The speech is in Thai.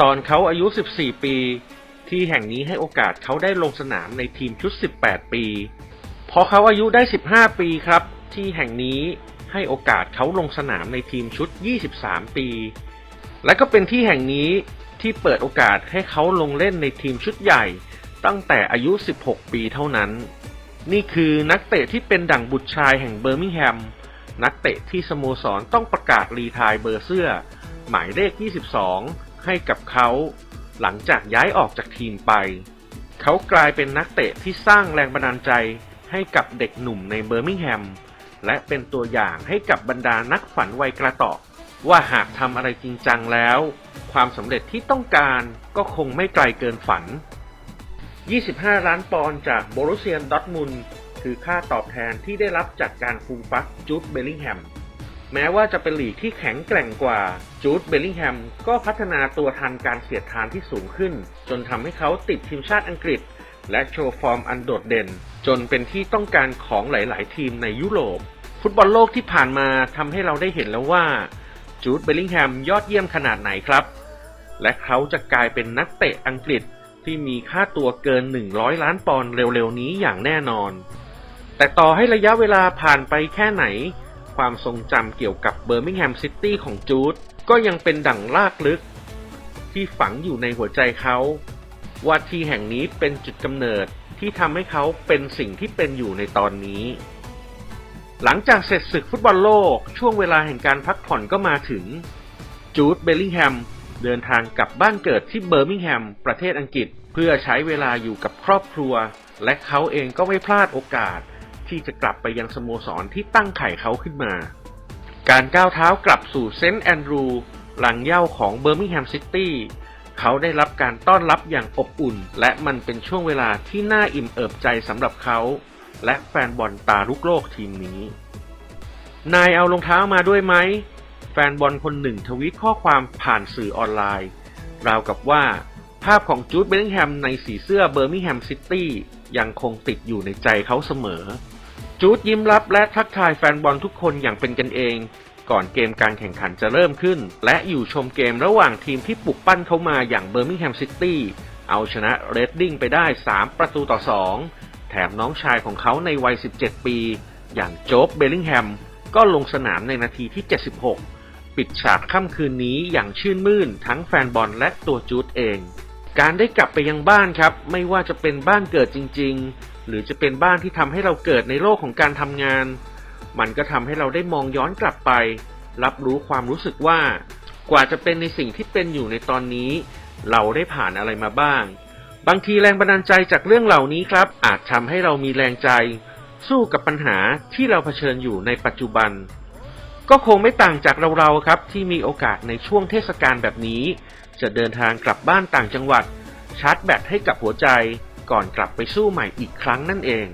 ตอนเขาอายุ 14 ปี ที่แห่งนี้ให้โอกาสเขาได้ลงสนามในทีมชุด 18 ปี พอเขาอายุได้ 15 ปีครับ ที่แห่งนี้ให้โอกาสเขาลงสนามในทีมชุด 23 ปี และก็เป็นที่แห่งนี้ที่เปิดโอกาสให้เขาลงเล่นในทีมชุดใหญ่ตั้งแต่อายุ 16 ปีเท่านั้น นี่คือนักเตะที่เป็นดั่งบุตรชายแห่งเบอร์มิงแฮม นักเตะที่สโมสรต้องประกาศรีทายเบอร์เสื้อ หมายเลข 22 ให้กับเขาหลังจากย้ายออกจากทีมไป เขากลายเป็นนักเตะที่สร้างแรงบันดาลใจให้กับเด็กหนุ่มในเบอร์มิงแฮม และเป็นตัวอย่างให้กับบรรดานักฝันวัยกระเตาะว่าหากทำอะไรจริงจังแล้ว ความสำเร็จที่ต้องการก็คงไม่ไกลเกินฝัน 25 ล้านปอนด์จากโบรุเซียนดอทมุนคือค่าตอบแทนที่ได้รับจากการฟูมฟักจูดเบลลิงแฮม แม้ว่าจะเป็นลีกที่แข็งแกร่งกว่า จูดเบลลิงแฮมก็พัฒนาตัวทันการเสียดทานที่สูงขึ้น จนทำให้เขาติดทีมชาติอังกฤษ และโชว์ฟอร์มอันโดดเด่น จนเป็นที่ต้องการของหลาย ๆ ทีมในยุโรป ฟุตบอลโลกที่ผ่านมาทำให้เราได้เห็นแล้วว่า จูดเบลลิงแฮมยอดเยี่ยมขนาดไหนครับ และเขาจะกลายเป็นนักเตะอังกฤษที่มีค่าตัวเกิน 100 ล้านปอนด์เร็ว ๆ นี้อย่างแน่นอน แต่ต่อให้ระยะเวลาผ่านไปแค่ไหน ความทรงจำเกี่ยวกับเบอร์มิงแฮมซิตี้ของจูดก็ยังเป็นดั่งลากลึก ที่ฝังอยู่ในหัวใจเขา ว่าที่แห่งนี้เป็นจุดกำเนิดที่ทำให้เขาเป็นสิ่งที่เป็นอยู่ในตอนนี้ หลังจากเสร็จศึกฟุตบอลโลกช่วงเวลาแห่งการพักผ่อนก็มาถึง จูดเบลลิงแฮมเดินทางกลับบ้านเกิดที่เบอร์มิงแฮม ประเทศอังกฤษ เพื่อใช้เวลาอยู่กับครอบครัว และเขาเองก็ไม่พลาดโอกาส ที่จะกลับไปยังสโมสรที่ตั้งไข่เขาขึ้นมา การก้าวเท้ากลับสู่เซนต์แอนดรูหลังเย้าของเบอร์มิงแฮมซิตี้เขาได้รับการต้อนรับอย่างอบอุ่น และมันเป็นช่วงเวลาที่น่าอิ่มเอิบใจสำหรับเขา และแฟนบอลตาลุกโลกทีมนี้ นายเอารองเท้ามาด้วยไหม แฟนบอลคนหนึ่งทวีตข้อความผ่านสื่อออนไลน์ ราวกับว่า ภาพของจูดเบลลิงแฮมในสีเสื้อเบอร์มิงแฮมซิตี้ยังคงติดอยู่ในใจเขาเสมอ จูดยิ้มรับและทักทายแฟนบอลทุกคนอย่างเป็นกันเอง ก่อนเกมการแข่งขันจะเริ่มขึ้น และอยู่ชมเกมระหว่างทีมที่ปลุกปั้นเขามาอย่างเบอร์มิงแฮมซิตี้เอาชนะเรดดิ้งไปได้ 3 ประตูต่อ 2 แถมน้องชายของเขาในวัย 17 ปี อย่างโจ๊บเบลลิงแฮม ก็ลงสนามในนาทีที่ 76 ปิดฉากค่ำคืนนี้อย่างชื่นมื่นทั้งแฟนบอลและตัวจูดเอง การได้กลับไปยังบ้านครับ ไม่ว่าจะเป็นบ้านเกิดจริง ๆ หรือจะเป็นบ้านที่ทำให้เราเกิดในโลกของการทำงาน มันก็ทำให้เราได้มองย้อนกลับไป รับรู้ความรู้สึกว่า กว่าจะเป็นในสิ่งที่เป็นอยู่ในตอนนี้ เราได้ผ่านอะไรมาบ้าง บางทีแรงบันดาลใจจากเรื่องเหล่านี้ครับ อาจทำให้เรามีแรงใจ สู้กับปัญหาที่เราเผชิญอยู่ในปัจจุบัน ก็คงไม่ต่างจากเราๆครับ ที่มีโอกาสในช่วงเทศกาลแบบนี้ จะเดินทางกลับบ้านต่างจังหวัด ชาร์จแบตให้กับหัวใจ ก่อนกลับไปสู้ใหม่อีกครั้งนั่นเอง